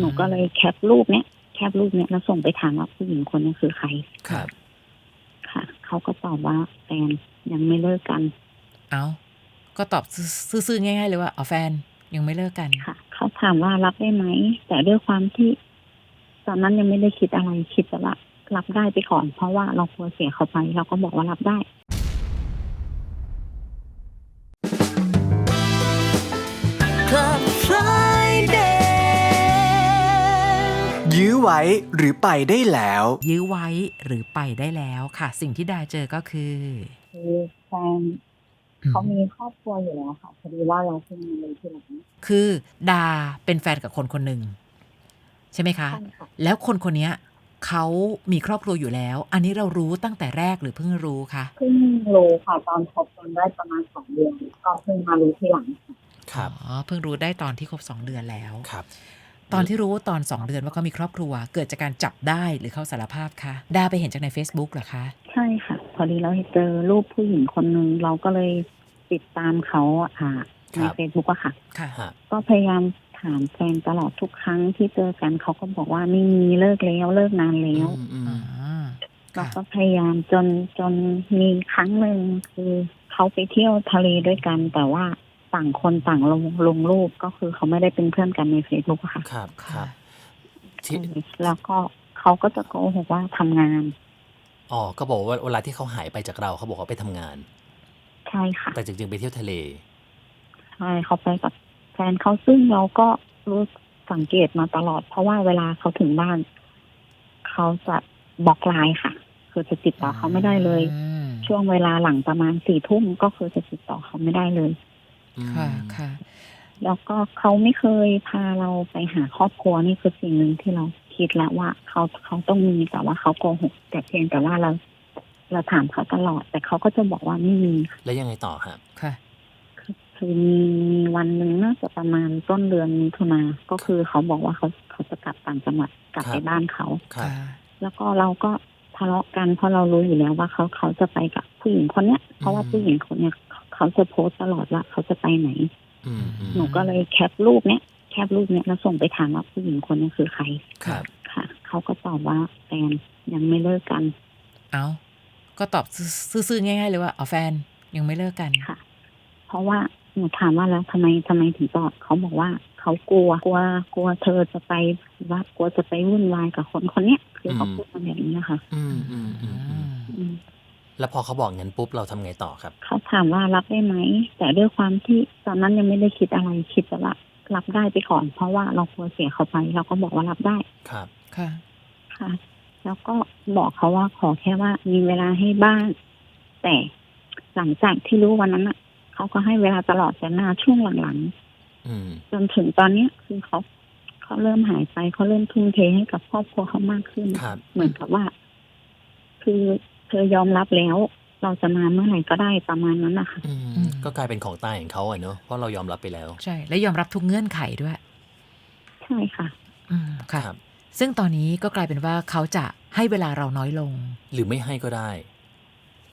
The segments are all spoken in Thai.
หนูก็เลยแคปรูปเนี้ยแคปรูปเนี้ยแล้วส่งไปถามว่าผู้หญิงคนนี้คือใครครับ ค่ะ เขาก็ตอบว่าแฟนยังไม่เลิกกัน เอาก็ตอบซื่อๆง่าย ๆ เลยว่าเอาแฟนยังไม่เลิกกันค่ะ เขาถามว่ารับได้ไหม แต่ด้วยความที่ ตอนนั้นยังไม่ได้คิดอะไรคิดแต่ว่ารับได้ไปก่อน เพราะว่าเรากลัวเสียเขาไป เราก็บอกว่ารับได้ ยื้อไว้หรือไปได้แล้ว ยื้อไว้หรือไปได้แล้วค่ะ สิ่งที่ดาเจอก็คือ คือแฟนเขามีครอบครัวอยู่แล้วค่ะพอดีว่าเราเพิ่งมาเลยที่หลังคือดาเป็นแฟนกับคนคนหนึ่งใช่ไหมคะ ใช่ค่ะแล้วคนคนเนี้ยเขามีครอบครัวอยู่แล้ว อันนี้เรารู้ตั้งแต่แรกหรือเพิ่งรู้คะเพิ่งรู้ค่ะตอนคบกันได้ประมาณสองเดือนก็เพิ่งมารู้ทีหลังค่ะครับ อ๋อเพิ่งรู้ได้ตอนที่ครบสองเดือนแล้ว ครับ ตอนที่รู้ตอนสองเดือนว่าเขามีครอบครัว เกิดจากการจับได้หรือเขาสารภาพคะดาไปเห็นจากใน Facebook เหรอคะ ใช่ค่ะ พอดีเราเจอรูปผู้หญิงคนหนึ่งเราก็เลยติดตามเขาอ่าครัในบเฟซบุ๊กอะค่ะ ค่ะฮะก็พยายามถามแฟนตลอดทุกครั้งที่เจอกันเขาก็บอกว่าไม่มีเลิกแล้วเลิกนานแล้วอืมอืมอ่าเราค่ะก็พยายามจนจนมีครั้งหนึ่งคือเขาไปเที่ยวทะเลด้วยกันแต่ว่า ต่างคนต่างลงลงรูปก็คือเขาไม่ได้เป็นเพื่อนกันในเฟซบุ๊กอะค่ะ ครับคค่ะรับที่แล้วก็เขาก็จะโกหกว่าทำงานอ๋อก็บอกว่าเวลาที่เขาหายไปจากเราเขาบอกว่าไปทำงาน ใช่ค่ะ แต่จริงๆไปเที่ยวทะเลใช่เขาไปกับแฟนเขาซึ่งเราก็รู้สังเกตมาตลอด เพราะว่าเวลาเขาถึงบ้าน เขาจะบล็อกไลน์ค่ะ คือจะติดต่อเขาไม่ได้เลยอืมช่วงเวลาหลังประมาณสี่ทุ่มก็คือจะติดต่อเขาไม่ได้เลยอืม ค่ะค่ะ แล้วก็เขาไม่เคยพาเราไปหาครอบครัวนี่คือสิ่งหนึ่งที่เราคิดแล้วว่าเขาเขาต้องมีแต่ว่าเขาโกหกแต่เพียงแต่ว่าเรา เราถามเขาตลอด แต่เขาก็จะบอกว่าไม่มีค่ะแล้วยังไงต่อฮะค่ะคือมีมีวันหนึ่งน่าจะประมาณต้นเดือนมิถุนาก็คือเขาบอกว่าเขาเขาจะกลับต่างจังหวัดกลับครับไปบ้านเขาครับค่ะแล้วก็เราก็ทะเลาะกันเพราะเรารู้อยู่แล้วว่าเขาเขาจะไปกับผู้หญิงคนเนี้ย เพราะว่าผู้หญิงคนเนี้ย เขาเขาจะโพสต์ตลอดว่าเขาจะไปไหนอืมอืมหนูก็เลยแคปรูปเนี้ยแคปรูปเนี้ยแล้วส่งไปถามว่าผู้หญิงคนนี้คือใครครับค่ะ เขาก็ตอบว่าแฟนยังไม่เลิกกัน เอาก็ตอบซื่อๆง่าย ๆ เลยว่าเอาแฟนยังไม่เลิกกันค่ะ เพราะว่าหนูถามว่าแล้วทำไมทำไมถึงตอบเขาบอกว่าเขากลัวกลัวกลัวเธอจะไปว่ากลัวจะไปวุ่นวายกับคนคนเนี้ยคือเขาอืมพูดมาแบบนี้นะคะ อืมอืมอืมอืมอืม แล้วพอเขาบอกงั้นปุ๊บเราทำไงต่อครับ เขาถามว่ารับได้ไหม แต่ด้วยความที่ตอนนั้นยังไม่ได้คิดอะไรคิดแต่ว่ารับได้ไปก่อน เพราะว่าเรากลัวเสียเขาไป เราก็บอกว่ารับได้ครับ ค่ะ ค่ะ แล้วก็บอกเขาว่าขอแค่ว่ามีเวลาให้บ้าง แต่หลังจากที่รู้วันนั้นอะ เขาก็ให้เวลาตลอดแต่หน้าช่วงหลังอืมๆจนถึงตอนเนี้ยคือเขาเขาเริ่มหายไปเขาเริ่มทุ่มเทให้กับครอบครัวเขามากขึ้น ครับ เหมือนกับว่า คือ เธอยอมรับแล้ว เราจะมาเมื่อไหร่ก็ได้ประมาณนั้นนะคะอือืมมก็กลายเป็นของตายของเขาอะเนอะเพราะเรายอมรับไปแล้ว ใช่ และยอมรับทุกเงื่อนไขด้วย ใช่ค่ะ อืมค่ะ ครับ ซึ่งตอนนี้ก็กลายเป็นว่าเขาจะให้เวลาเราน้อยลง หรือไม่ให้ก็ได้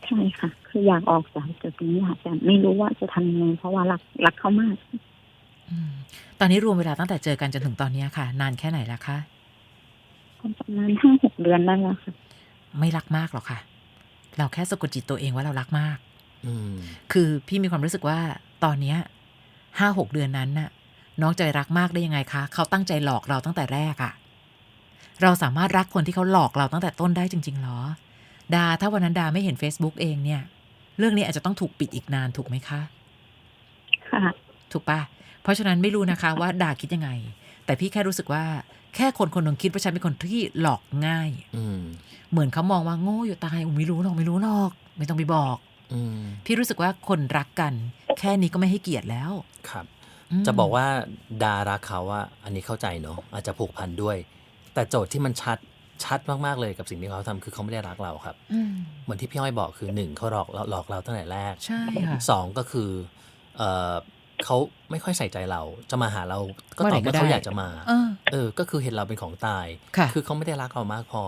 ใช่ค่ะ คืออยากออกจากจุดนี้ค่ะแต่ไม่รู้ว่าจะทำยังไงเพราะว่ารักรักเขามาก อืมตอนนี้รวมเวลาตั้งแต่เจอกันจนถึงตอนนี้ค่ะ นานแค่ไหนแล้วคะ ประมาณห้าหกเดือนได้แล้วค่ะ ไม่รักมากหรอกค่ะ เราแค่สะกดจิตตัวเองว่าเรารักมากอืมคือพี่มีความรู้สึกว่าตอนเนี้ยห้าหกเดือนนั้นน่ะ น้องใจรักมากได้ยังไงคะ เขาตั้งใจหลอกเราตั้งแต่แรกอะเราสามารถรักคนที่เขาหลอกเราตั้งแต่ต้นได้จริง ๆหรอ ดาถ้าวันนั้นดาไม่เห็น Facebook เองเนี่ย เรื่องนี้อาจจะต้องถูกปิดอีกนานถูกไหมคะ ค่ะ ถูกปะเพราะฉะนั้นไม่รู้นะคะว่าดาคิดยังไง แต่พี่แค่รู้สึกว่า แค่คนคนหนึ่งคิดว่าฉันเป็นคนที่หลอกง่าย อืม เหมือนเขามองว่าโง่อยู่ตายอุ๊ยไม่รู้หรอกไม่รู้หรอก ไม่ต้องไปบอก อืม พี่รู้สึกว่าคนรักกัน แค่นี้ก็ไม่ให้เกียรติแล้ว ครับมจะบอกว่าดารักเขาว่าอันนี้เข้าใจเนอะอาจจะผูกพันด้วย แต่โจทย์ที่มันชัดชัดมาก ๆ เลยกับสิ่งที่เขาทำคือเขาไม่ได้รักเราครับ อืมเหมือนที่พี่อ้อยบอกคือหนึ่งเขาหลอกเราหลอกเราตั้งแต่แรก ใช่ค่ะ สองก็คือเออ เขาไม่ค่อยใส่ใจเราจะมาหาเราก็เมื่อตไหร่อบก็ว่าเขาได้อยากจะมาเออเออ ก็คือเห็นเราเป็นของตายค่ะอเขาไม่ได้รักเรามากพอ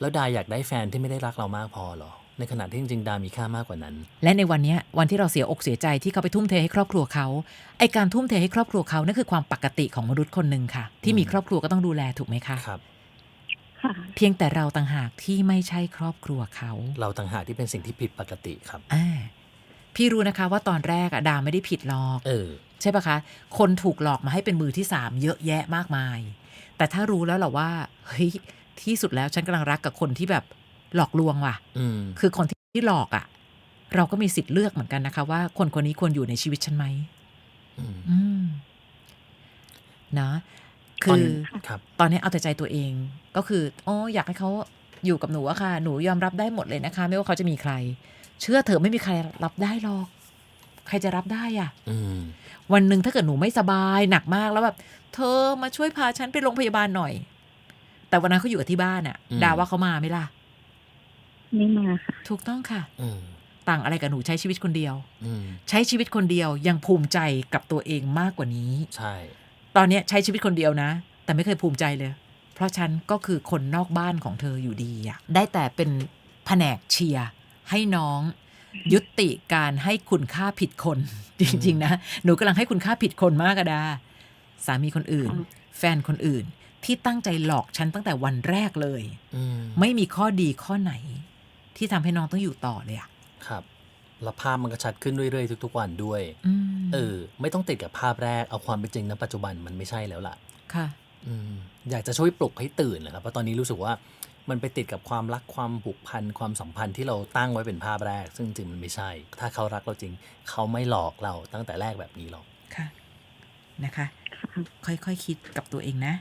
แล้วดาอยากได้แฟนที่ไม่ได้รักเรามากพอเหรอ ในขณะที่จริงๆดามีค่ามากกว่านั้น และในวันเนี้ยวันที่เราเสียอกเสียใจที่เขาไปทุ่มเทให้ครอบครัวเขาไอการทุ่มเทให้ครอบครัวเขานั่นคือความปกติของมนุษย์คนหนึ่งค่ะ ที่มีครอบครัวก็ต้องดูแลถูกไหมคะครับค่ะเพียงแต่เราต่างหากที่ไม่ใช่ครอบครัวเขา เราต่างหากที่เป็นสิ่งที่ผิดปกติครับอ่า พี่รู้นะคะว่าตอนแรกอะดาไม่ได้ผิดหรอกเออ ใช่ปะคะ คนถูกหลอกมาให้เป็นมือที่สามเยอะแยะมากมาย แต่ถ้ารู้แล้วเหรอว่าเฮ้ยที่สุดแล้วฉันกำลังรักกับคนที่แบบหลอกลวงว่ะ อืม คือคนที่หลอกอะ่ะเราก็มีสิทธิ์เลือกเหมือนกันนะคะ ว่าคนคนนี้ควรอยู่ในชีวิตฉันไหมอืมอืมนะคืตอนอครับ ตอนนี้เอาแต่ใจตัวเองก็คือโอ้อยากให้เขาอยู่กับหนูอะค่ะ หนูยอมรับได้หมดเลยนะคะ ไม่ว่าเขาจะมีใคร เชื่อเถอะไม่มีใครรับได้หรอกใครจะรับได้อะอืมวันหนึ่งถ้าเกิดหนูไม่สบายหนักมากแล้วแบบเธอมาช่วยพาฉันไปโรงพยาบาลหน่อย แต่วันนั้นเขาอยู่กับที่บ้านอะอืมดาว่าเขามาไหมล่ะ ไม่มาค่ะ ถูกต้องค่ะอืมต่างอะไรกับหนูใช้ชีวิตคนเดียวอืมใช้ชีวิตคนเดียวยังภูมิใจกับตัวเองมากกว่านี้ ใช่ ตอนเนี้ยใช้ชีวิตคนเดียวนะ แต่ไม่เคยภูมิใจเลย เพราะฉันก็คือคนนอกบ้านของเธออยู่ดีอะได้แต่เป็นแผนกเชียร์ ให้น้องยุติการให้คุณค่าผิดคน จริง ๆ นะ หนูกำลังให้คุณค่าผิดคนมากอะดา สามีคนอื่นอืมแฟนคนอื่นที่ตั้งใจหลอกฉันตั้งแต่วันแรกเลยอืมไม่มีข้อดีข้อไหน ที่ทำให้น้องต้องอยู่ต่อเลยอะครับแล้วภาพมันก็ชัดขึ้นเรื่อยๆทุก ๆ วันด้วยอืมเออ ไม่ต้องติดกับภาพแรกเอาความเป็นจริงณปัจจุบันมันไม่ใช่แล้วล่ะ ค่ะ อืมอยากจะช่วยปลุกให้ตื่นนะครับเพราะตอนนี้รู้สึกว่า มันไปติดกับความรักความผูกพันความสัมพันธ์ที่เราตั้งไว้เป็นภาพแรก ซึ่งจริงๆมันไม่ใช่ ถ้าเขารักเราจริง เขาไม่หลอกเราตั้งแต่แรกแบบนี้หรอกค่ะนะคะ ค่ะค่อยๆคคิดกับตัวเองนะ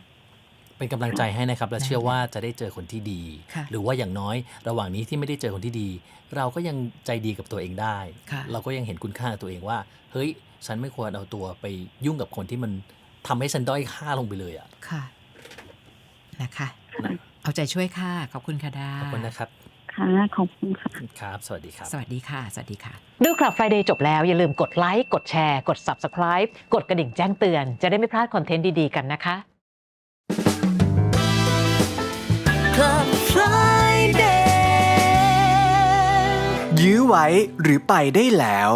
เป็นกำลังใจให้นะครับ และได้เชื่อว่าจะได้เจอคนที่ดีค่ะหรือว่าอย่างน้อยระหว่างนี้ที่ไม่ได้เจอคนที่ดี เราก็ยังใจดีกับตัวเองได้ค่ะเราก็ยังเห็นคุณค่าตัวเองว่า เฮ้ย ฉันไม่ควรเอาตัวไปยุ่งกับคนที่มันทำให้ฉันด้อยค่าลงไปเลยอะค่ะนะคะค่ะ เอาใจช่วยค่ะ ขอบคุณค่ะดาขอบคุณนะครับค่ะขอบคุณค่ะครับ สวัสดีครับ สวัสดีค่ะ สวัสดีค่ะ ดูคลับ Friday จบแล้ว อย่าลืมกดไลค์ กดแชร์ กด Subscribe กดกระดิ่งแจ้งเตือน จะได้ไม่พลาดคอนเทนต์ดี ๆ กันนะคะ Club Friday ยื้อไว้หรือไปได้แล้ว